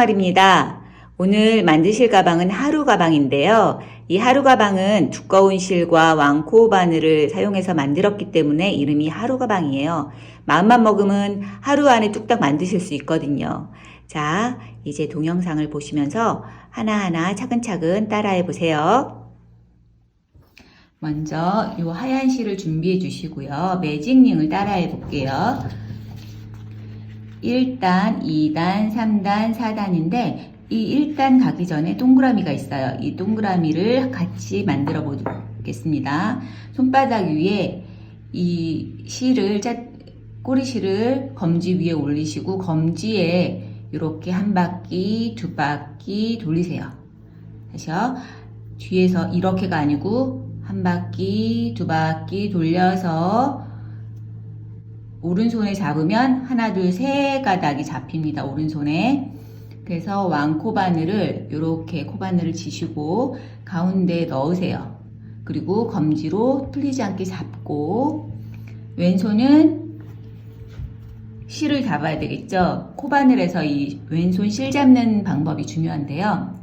생활입니다. 오늘 만드실 가방은 하루 가방인데요. 이 하루 가방은 두꺼운 실과 왕코 바늘을 사용해서 만들었기 때문에 이름이 하루 가방이에요. 마음만 먹으면 하루 안에 뚝딱 만드실 수 있거든요. 자, 이제 동영상을 보시면서 하나하나 차근차근 따라해 보세요. 먼저 이 하얀 실을 준비해 주시고요. 매직링을 따라해 볼게요. 1단, 2단, 3단, 4단인데 이 1단 가기 전에 동그라미가 있어요. 이 동그라미를 같이 만들어 보겠습니다. 손바닥 위에 이 실을 짜, 꼬리실을 검지 위에 올리시고 검지에 이렇게 한 바퀴, 두 바퀴 돌리세요. 다시요. 뒤에서 이렇게가 아니고 한 바퀴, 두 바퀴 돌려서 오른손에 잡으면 하나, 둘, 세 가닥이 잡힙니다. 오른손에. 그래서 왕코 바늘을 이렇게 코바늘을 지시고 가운데에 넣으세요. 그리고 검지로 풀리지 않게 잡고 왼손은 실을 잡아야 되겠죠. 코바늘에서 이 왼손 실 잡는 방법이 중요한데요.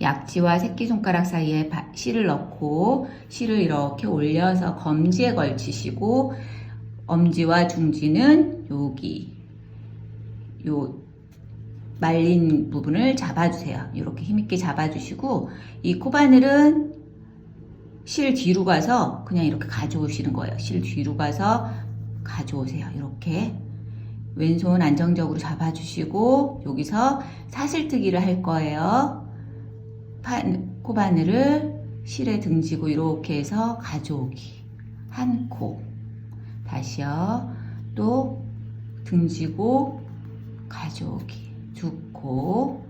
약지와 새끼손가락 사이에 실을 넣고 실을 이렇게 올려서 검지에 걸치시고 엄지와 중지는 여기 요 말린 부분을 잡아주세요. 이렇게 힘있게 잡아주시고 이 코바늘은 실 뒤로 가서 그냥 이렇게 가져오시는 거예요. 실 뒤로 가서 가져오세요. 이렇게 왼손 안정적으로 잡아주시고 여기서 사슬뜨기를 할 거예요. 판, 코바늘을 실에 등지고 이렇게 해서 가져오기 한 코. 다시요. 또 등지고 가져오기. 두 코,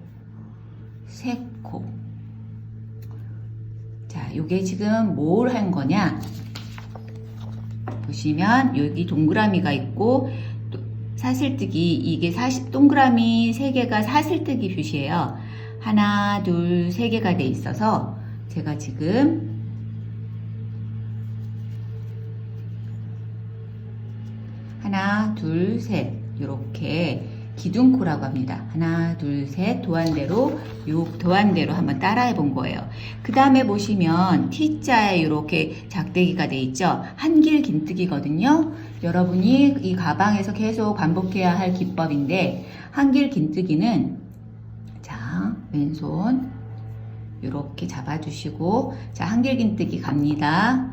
세 코. 자, 요게 지금 뭘 한 거냐? 보시면 여기 동그라미가 있고 사슬뜨기 이게 사실 동그라미 세 개가 사슬뜨기 표시예요. 하나, 둘, 세 개가 돼 있어서 제가 지금 둘, 셋 이렇게 기둥코라고 합니다. 하나, 둘, 셋 도안대로 요 도안대로 한번 따라해 본 거예요. 그 다음에 보시면 T자에 이렇게 작대기가 돼 있죠. 한길 긴뜨기거든요. 여러분이 이 가방에서 계속 반복해야 할 기법인데 한길 긴뜨기는 자 왼손 이렇게 잡아주시고 자 한길 긴뜨기 갑니다.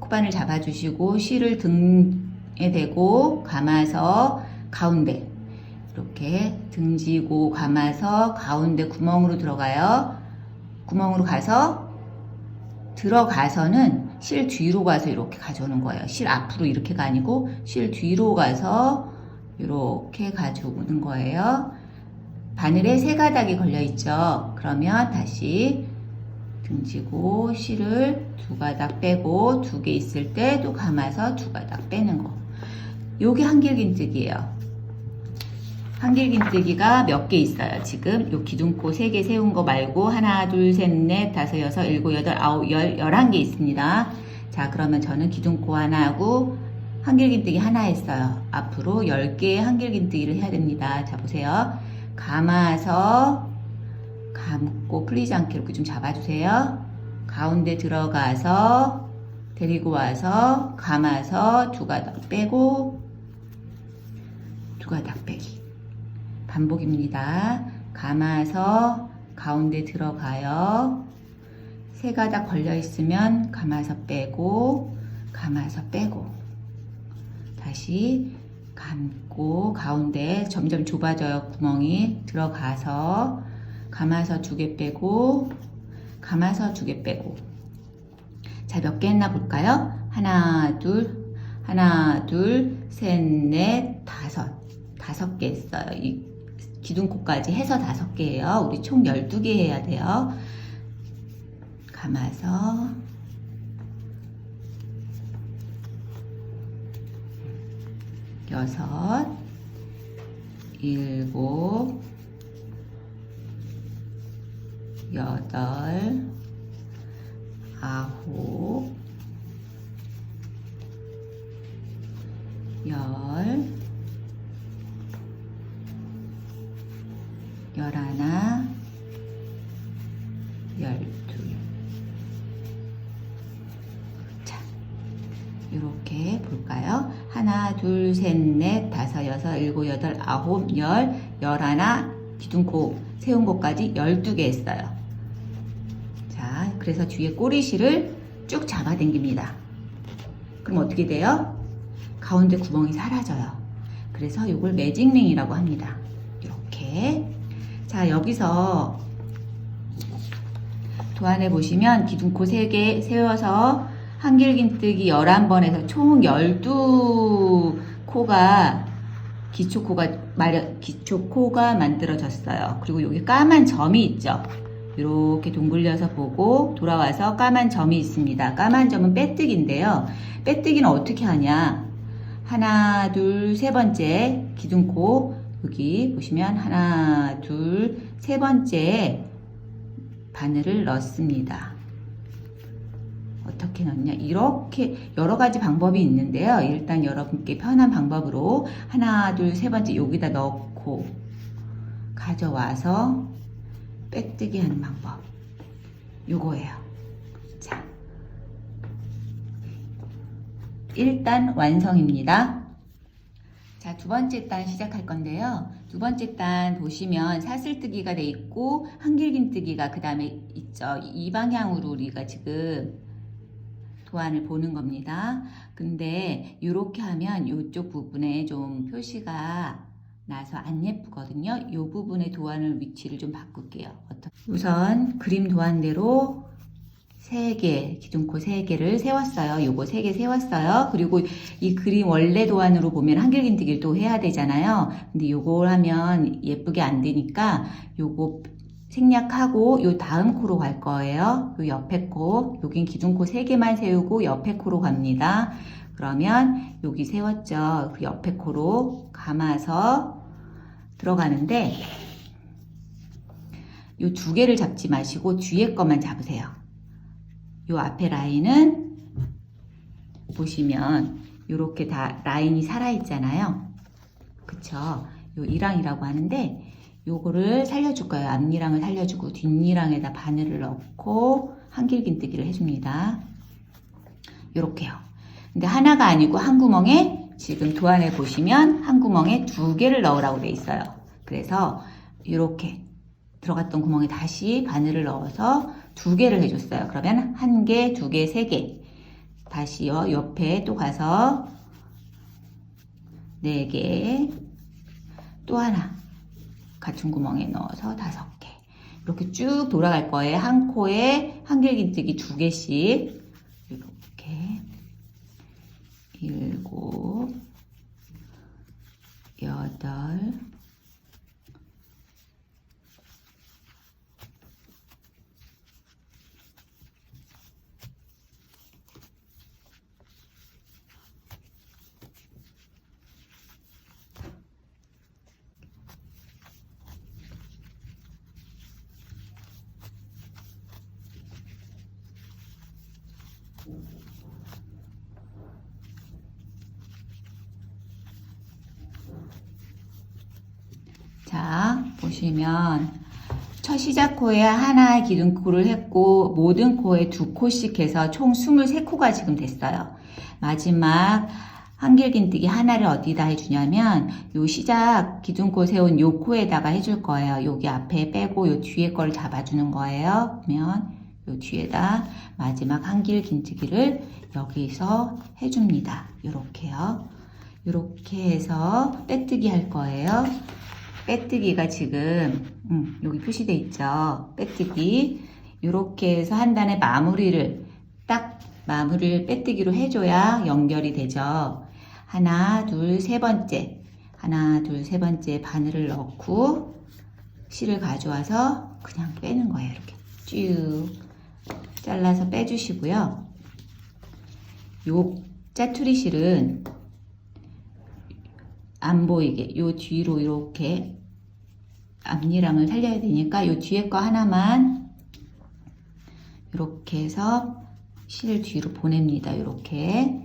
코바늘 잡아주시고 실을 등에 대고 감아서 가운데 이렇게 등지고 감아서 가운데 구멍으로 들어가요. 구멍으로 가서 들어가서는 실 뒤로 가서 이렇게 가져오는 거예요. 실 앞으로 이렇게가 아니고 실 뒤로 가서 이렇게 가져오는 거예요. 바늘에 세 가닥이 걸려 있죠. 그러면 다시 등지고 실을 두 가닥 빼고 두 개 있을 때 또 감아서 두 가닥 빼는 거. 요게 한길긴뜨기예요. 한길긴뜨기가 몇 개 있어요. 지금 요 기둥코 3개 세운 거 말고 하나, 둘, 셋, 넷, 다섯, 여섯, 일곱, 여덟, 아홉, 열, 열한 개 있습니다. 자, 그러면 저는 기둥코 하나 하고 한길긴뜨기 하나 했어요. 앞으로 10개의 한길긴뜨기를 해야 됩니다. 자, 보세요. 감아서 감고 풀리지 않게 이렇게 좀 잡아주세요. 가운데 들어가서 데리고 와서 감아서 두 가닥 빼고 두 가닥 빼기. 반복입니다. 감아서 가운데 들어가요. 세 가닥 걸려 있으면 감아서 빼고 감아서 빼고 다시 감고 가운데 점점 좁아져요. 구멍이 들어가서 감아서 두 개 빼고 감아서 두 개 빼고 자, 몇 개 했나 볼까요? 하나, 둘, 하나, 둘, 셋, 넷, 다섯. 다섯 개 했어요. 이 기둥코까지 해서 다섯 개예요. 우리 총 12개 해야 돼요. 감아서 여섯 일곱 여덟 아홉 열하나, 열둘. 자, 이렇게 볼까요? 하나, 둘, 셋, 넷, 다섯, 여섯, 일곱, 여덟, 아홉, 열, 열하나, 기둥코 세운 곳까지 열두 개 했어요. 자, 그래서 뒤에 꼬리실을 쭉 잡아당깁니다. 그럼 어떻게 돼요? 가운데 구멍이 사라져요. 그래서 이걸 매직링이라고 합니다. 이렇게. 자, 여기서 도안에 보시면 기둥코 3개 세워서 한길긴뜨기 11번에서 총 12코가 기초코가 마련, 기초코가 만들어졌어요. 그리고 여기 까만 점이 있죠. 이렇게 동글려서 보고 돌아와서 까만 점이 있습니다. 까만 점은 빼뜨기인데요. 빼뜨기는 어떻게 하냐? 하나, 둘, 세 번째 기둥코 여기 보시면 하나, 둘, 세 번째 바늘을 넣습니다. 어떻게 넣냐? 이렇게 여러 가지 방법이 있는데요. 일단 여러분께 편한 방법으로 하나, 둘, 세 번째 여기다 넣고 가져와서 빼뜨기 하는 방법. 요거예요. 자. 일단 완성입니다. 자, 두 번째 단 시작할 건데요. 두 번째 단 보시면 사슬뜨기가 돼 있고 한길긴뜨기가 그 다음에 있죠. 이 방향으로 우리가 지금 도안을 보는 겁니다. 근데 이렇게 하면 이쪽 부분에 좀 표시가 나서 안 예쁘거든요. 이 부분의 도안을 위치를 좀 바꿀게요. 우선 그림 도안대로 3개, 기둥코 3개를 세웠어요. 요거 3개 세웠어요. 그리고 이 그림 원래 도안으로 보면 한길긴뜨기를 또 해야 되잖아요. 근데 요걸 하면 예쁘게 안 되니까 요거 생략하고 요 다음 코로 갈 거예요. 요 옆에 코, 여긴 기둥코 3개만 세우고 옆에 코로 갑니다. 그러면 여기 세웠죠. 그 옆에 코로 감아서 들어가는데 요 두 개를 잡지 마시고 뒤에 것만 잡으세요. 요 앞에 라인은 보시면 이렇게 다 라인이 살아 있잖아요. 그쵸? 요 이랑이라고 하는데 요거를 살려줄 거예요. 앞니랑을 살려주고 뒷니랑에다 바늘을 넣고 한길긴뜨기를 해줍니다. 요렇게요. 근데 하나가 아니고 한 구멍에 지금 도안에 보시면 한 구멍에 두 개를 넣으라고 돼 있어요. 그래서 이렇게 들어갔던 구멍에 다시 바늘을 넣어서 두 개를 해줬어요. 그러면 한 개, 두 개, 세 개. 다시요. 옆에 또 가서 네 개, 또 하나. 같은 구멍에 넣어서 다섯 개. 이렇게 쭉 돌아갈 거예요. 한 코에 한길긴뜨기 두 개씩. 이렇게. 일곱, 여덟, 자, 보시면 첫 시작 코에 하나 기둥코를 했고 모든 코에 두 코씩 해서 총 23코가 지금 됐어요. 마지막 한길긴뜨기 하나를 어디다 해주냐면 요 시작 기둥코 세운 요 코에다가 해줄 거예요. 여기 앞에 빼고 요 뒤에 걸 잡아주는 거예요. 그러면 요 뒤에다 마지막 한길 긴뜨기를 여기서 해줍니다. 요렇게요. 요렇게 해서 빼뜨기 할 거예요. 빼뜨기가 지금 음, 여기 표시돼 있죠. 빼뜨기 이렇게 해서 한 단의 마무리를 딱 마무리를 빼뜨기로 해줘야 연결이 되죠. 하나, 둘, 세 번째 하나, 둘, 세 번째 바늘을 넣고 실을 가져와서 그냥 빼는 거예요. 이렇게 쭉 잘라서 빼주시고요. 요 짜투리 실은 안 보이게 요 뒤로 이렇게 앞니랑을 살려야 되니까 요 뒤에 거 하나만 이렇게 해서 실 뒤로 보냅니다. 이렇게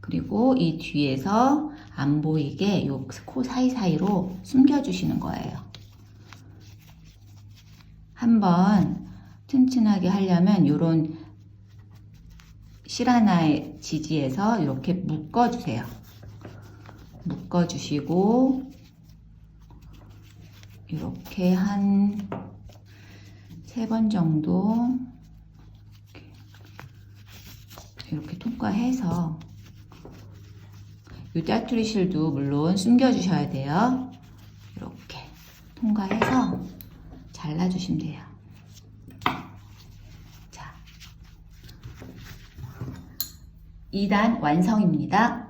그리고 이 뒤에서 안 보이게 요 코 사이사이로 숨겨 주시는 거예요. 한번 튼튼하게 하려면 요런 실 하나에 지지해서 이렇게 묶어주세요. 묶어주시고 이렇게 한 세 번 정도 이렇게, 이렇게 통과해서 이 짜투리 실도 물론 숨겨주셔야 돼요. 이렇게 통과해서 잘라주시면 돼요. 자, 2단 완성입니다.